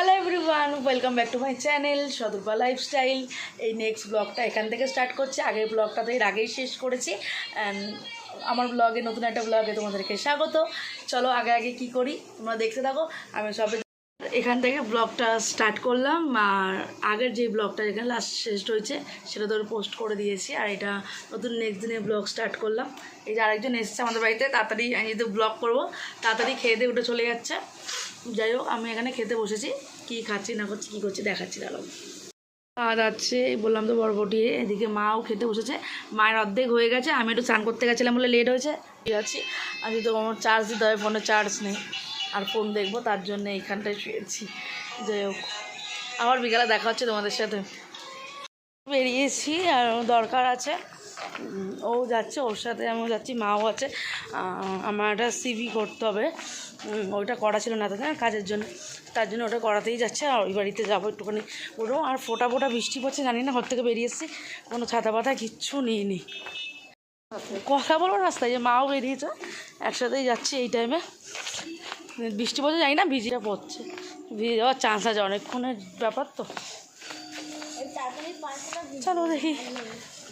Hello everyone welcome back to my channel সদরপা lifestyle এই next ব্লগটা এখান থেকে স্টার্ট করছি। আগের ব্লগটা তো এর আগেই শেষ করেছি। আমার ব্লগে নতুন একটা ব্লগে তোমাদেরকে স্বাগত। চলো আগে আগে কি করি? তোমরা দেখতে থাকো। আমি সবে এখান থেকে ব্লগটা স্টার্ট করলাম। আর আগের যে ব্লগটা যেখানে লাস্ট শেষ হয়েছে, সেটা তো পোস্ট করে দিয়েছি। আর এটা নতুন নেক্সট দিনে ব্লগ স্টার্ট করলাম। এই যে আরেকজন এসেছে আমাদের বাড়িতে, তাড়াতাড়ি আমি যেহেতু ব্লগ করব। তাড়াতাড়ি খেয়ে দিয়ে উঠে চলে যাচ্ছে। যাই হোক, আমি এখানে খেতে বসেছি। কি খাচ্ছি, না করছি কী করছি দেখাচ্ছি দাঁড়াও। আর এই বললাম তো বরবটি। এদিকে মাও খেতে বসেছে। মায়ের অর্ধেক হয়ে গেছে, আমি একটু স্নান করতে গেছিলাম বলে লেট হয়েছে। ঠিক আছে। আজ তো আমার চার্জ দিতে হবে ফোনে চার্জ নেই। আর ফোন দেখব, তার জন্য এইখানটায় শুয়েছি যাই হোক, আবার বিকালে দেখা হচ্ছে তোমাদের সাথে। বেরিয়েছি, আর দরকার আছে। ও যাচ্ছে ওর সাথে আমিও যাচ্ছি মাও আছে। আমার একটা সিভি করতে হবে। ওইটা করা ছিল না তাদের কাজের জন্য। তার জন্য ওটা করাতেই যাচ্ছে আর ওই বাড়িতে যাব একটুখানি ওরও আর ফোটা ফোটা বৃষ্টি পড়ছে জানি না ঘর থেকে বেরিয়ে এসেছি। কোনো ছাতা পাতা কিচ্ছু নিইনি। কথা বলব রাস্তায় যে মাও বেরিয়েছে একসাথেই যাচ্ছি এই টাইমে বৃষ্টি পড়ছে জানি না ভিজিটা পড়ছে। ভিজে যাওয়ার চান্স আছে অনেকক্ষণের ব্যাপার তো। চলো দেখি।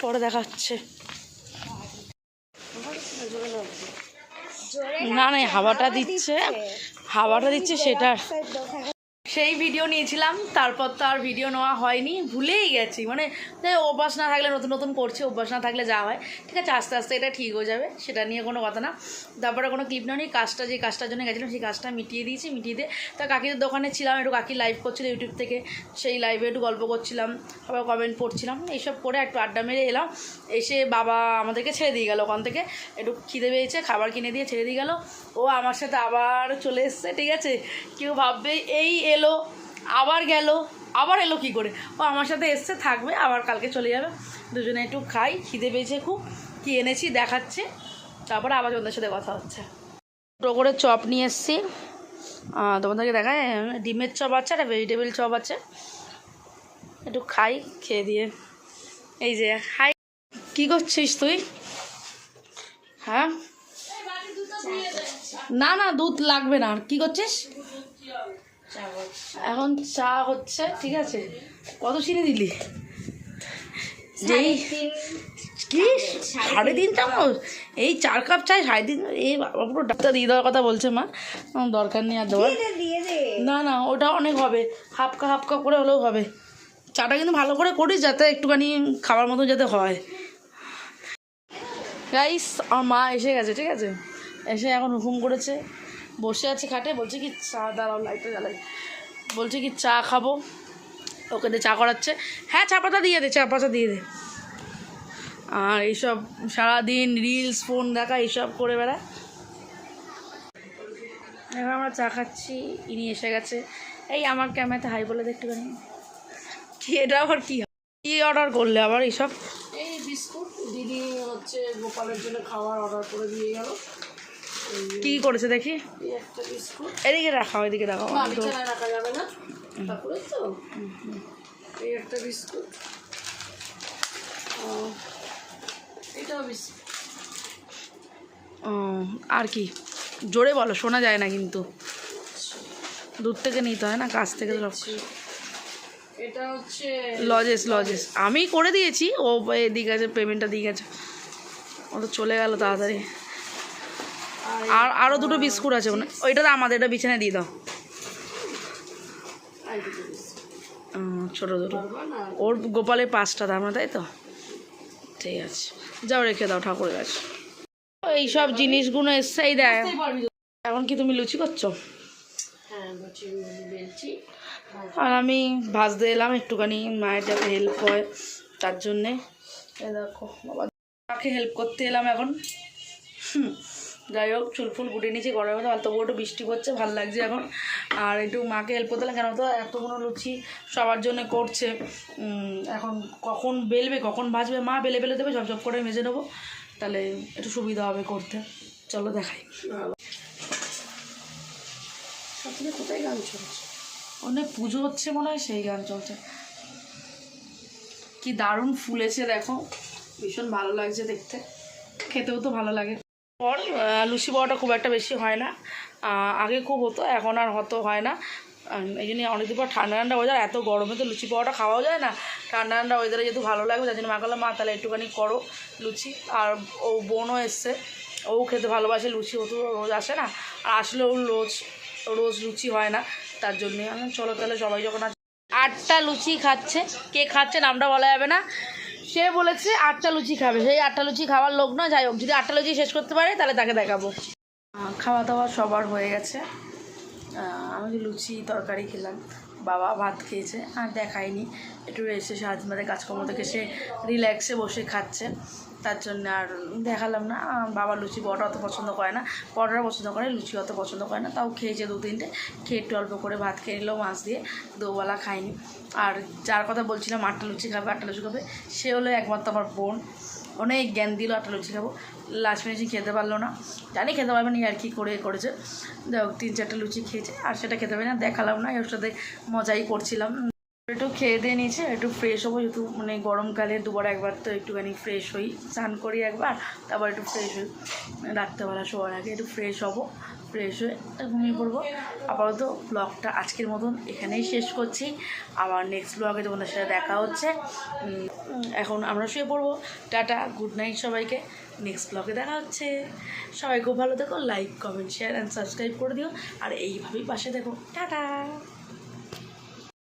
পরে দেখা হচ্ছে না না হাওয়াটা দিচ্ছে। হাওয়াটা দিচ্ছে সেটা সেই ভিডিও নিয়েছিলাম, তারপর তো আর ভিডিও নেওয়া হয়নি, ভুলেই গেছি। মানে অভ্যাস না থাকলে নতুন নতুন করছি, অভ্যাস না থাকলে যা হয়। ঠিক আছে, আস্তে আস্তে এটা ঠিক হয়ে যাবে, সেটা নিয়ে কোনো কথা না। তারপরে কোনো ক্লিপ নেওয়া নেই, কাজটা যে কাজটার জন্য গেছিলাম, সেই কাজটা মিটিয়ে দিয়েছি, মিটিয়ে দিয়ে তা কাকির দোকানে ছিলাম, একটু কাকি লাইভ করছিল ইউটিউব থেকে, সেই লাইভে একটু গল্প করছিলাম, আবার কমেন্ট পড়ছিলাম, এইসব করে একটু আড্ডা মেরে এলাম। এসে বাবা আমাদেরকে ছেড়ে দিয়ে গেল ওখান থেকে, একটু খিদে পেয়েছে, খাবার কিনে দিয়ে ছেড়ে দিয়ে গেল। ও আমার সাথে আবার চলে এসছে, ঠিক আছে? কেউ ভাববে এই এলো আবার গেল, আবার এলো কি করে? ও আমার সাথে এসছে, থাকবে, আবার কালকে চলে যাবে। দুজনে একটু খাই, খিদে পেয়েছে খুব, কি এনেছি দেখাচ্ছে। তারপরে আবার ওদের সাথে কথা হচ্ছে। দুটো করে চপ নিয়ে এসছি। তোমাদেরকে দেখায় ডিমের চপ আছে আর ভেজিটেবিল চপ আছে। একটু খাই, খেয়ে দিয়ে। এই যে, হাই, কি করছিস তুই? হ্যাঁ? না না, দুধ লাগবে না। কি করছিস? এখন চা হচ্ছে ঠিক আছে? কত চিনি দিলি? যেই কি? সাড়ে তিন চামচ এই চার কাপ চাই সাড়ে তিন এই বাবা পুরো ডাক্তার দিয়ে দেওয়ার কথা বলছে মা। দরকার নেই আর দেওয়ার। না না ওটা অনেক হবে। হাফ কাপ হাফ কাপ করে হলেও হবে। চাটা কিন্তু ভালো করে করিস যাতে একটুখানি খাবার মতো যাতে হয়। গাইস আমার মা এসে গেছে ঠিক আছে? এসে এখন হুকুম করেছে। বসে আছে খাটে, বলছে কি, চা, দাঁড়াও, লাইটটা জ্বালাই। বলছে কি, চা খাব। ওকে দিয়ে চা করাচ্ছে। হ্যাঁ চা পাতা দিয়ে দে, চা পাতা দিয়ে দে। আর এইসব সারাদিন রিলস ফোন দেখা, এইসব করে বেড়ায়। এখন আমরা চা খাচ্ছি, ইনি এসে গেছে। এই আমার ক্যামেরাতে হাই বলে দেখতে পারি কি, এটা আবার কি? কী অর্ডার করলে আবার এইসব? এই বিস্কুট, দিদি হচ্ছে গোপালের জন্য খাবার অর্ডার করে দিয়ে গেল। কি করেছে দেখি? এদিকে রাখাও না বিছানায় রাখা যাবে না। তো। এই একটা বিস্কুট। ও, এটাও বিস্কুট। আর কি? জোরে বলো শোনা যায় না কিন্তু। দূর থেকে নিতে হয় না কাছ থেকে এটা হচ্ছে লজেস লজেস। আমি করে দিয়েছি ও এদিকে আছে পেমেন্টটা দিয়ে গেছে। ও তো চলে গেল তাড়াতাড়ি। আর আরও দুটো বিস্কুট আছে ওখানে ওইটা তো আমাদের এটা বিছানায় দিয়ে দাও। ছোটো দুটো। ওর গোপালের পাঁচটা দাম না তাই তো? ঠিক আছে। যাও রেখে দাও ঠাকুরের কাছে। এইসব জিনিসগুলো পারবি তো। এখন কি তুমি লুচি করছ? হ্যাঁ আর আমি ভাজতে এলাম একটুখানি মায়ের যাতে হেল্প হয় তার জন্যে। দেখো বাবা মাকে হেল্প করতে এলাম এখন। হুম, যাই হোক চুল ফুল গুটিয়ে নিয়েছি গরমে তো তবুও একটু বৃষ্টি পড়ছে ভালো লাগছে এখন। আর একটু মাকে হেল্প করতে কেন তো এতগুলো লুচি সবার জন্য করছে। এখন কখন বেলবে কখন ভাজবে মা বেলে বেলে দেবে ঝপঝপ করে মেজে নেব। তাহলে একটু সুবিধা হবে করতে। চলো দেখাই। সাথে কোথায় গান চলছে? অনেক পুজো হচ্ছে মনে হয় সেই গান চলছে। কি দারুণ ফুলেছে দেখো। ভীষণ ভালো লাগছে দেখতে। খেতেও তো ভালো লাগে। পর লুচি পাওয়াটা খুব একটা বেশি হয় না। আগে খুব হতো, এখন আর হতো হয় না। এই জন্য অনেকদিন পর ঠান্ডা ঠান্ডা ওয়েদার এত গরমে তো লুচি পাওয়াটা খাওয়াও যায় না। ঠান্ডা ঠান্ডা ওয়েদারে যেহেতু ভালো লাগবে, তার জন্য মা করলাম মা, তাহলে একটুখানি করো লুচি। আর ও বোনও এসছে ও খেতে ভালোবাসে লুচি, ও তো রোজ আসে না। আর আসলেও রোজ রোজ লুচি হয় না, তার জন্যে। চলো তাহলে সবাই যখন আটটা লুচি খাচ্ছে। কে খাচ্ছে নামটা বলা যাবে না। সে বলেছে আটটা লুচি খাবে। সেই আটটা লুচি খাওয়ার লোক না যাই হোক, যদি আটটা লুচি শেষ করতে পারে, তাহলে তাকে দেখাবো। খাওয়া দাওয়া সবার হয়ে গেছে। আমি লুচি তরকারি খেলাম, বাবা ভাত খেয়েছে, আর দেখায়নি। একটু এসে সাহায্য কাজকর্ম থেকে, সে রিল্যাক্সে বসে খাচ্ছে। তার জন্য আর দেখালাম না। বাবা লুচি বড়া অত পছন্দ করে না। পরোটা পছন্দ করে, লুচি অত পছন্দ করে না। তাও খেয়েছে দু তিনটে। খেয়ে একটু অল্প করে ভাত খেয়ে নিল, মাছ দিয়ে। দুবেলা খাইনি। আর যার কথা বলছিলাম, আটটা লুচি খাবে, আটটা লুচি খাবে। সে হলো একমাত্র আমার বোন। অনেক জ্ঞান দিল আটটা লুচি খাব। লাস্ট মিনিটে খেতে পারল না। জানি খেতে পারবে না, আর কি করে করেছে। তিন চারটে লুচি খেয়েছে। আর সেটা খেতে পারি না, দেখালাম না। ওর সাথে মজাই করছিলাম। একটু খেয়ে দিয়ে নিয়েছে, একটু ফ্রেশ হব, যেহেতু মানে গরমকালে দুবার একবার তো একটুখানি ফ্রেশ হই। স্নান করি একবার, তারপর একটু ফ্রেশ হই। রাত্রেবেলা শোয়ার আগে একটু ফ্রেশ হব ফ্রেশ হয়ে ঘুমিয়ে পড়ব। আপাতত ব্লগটা আজকের মতন এখানেই শেষ করছি। আবার নেক্সট ব্লগে তোমাদের সাথে দেখা হচ্ছে। এখন আমরা শুয়ে পড়ব। টাটা গুড নাইট সবাইকে। নেক্সট ব্লগে দেখা হচ্ছে। সবাই খুব ভালো থেকো like comment share and subscribe করে দিও। আর এইভাবেই পাশে দেখো টাটা!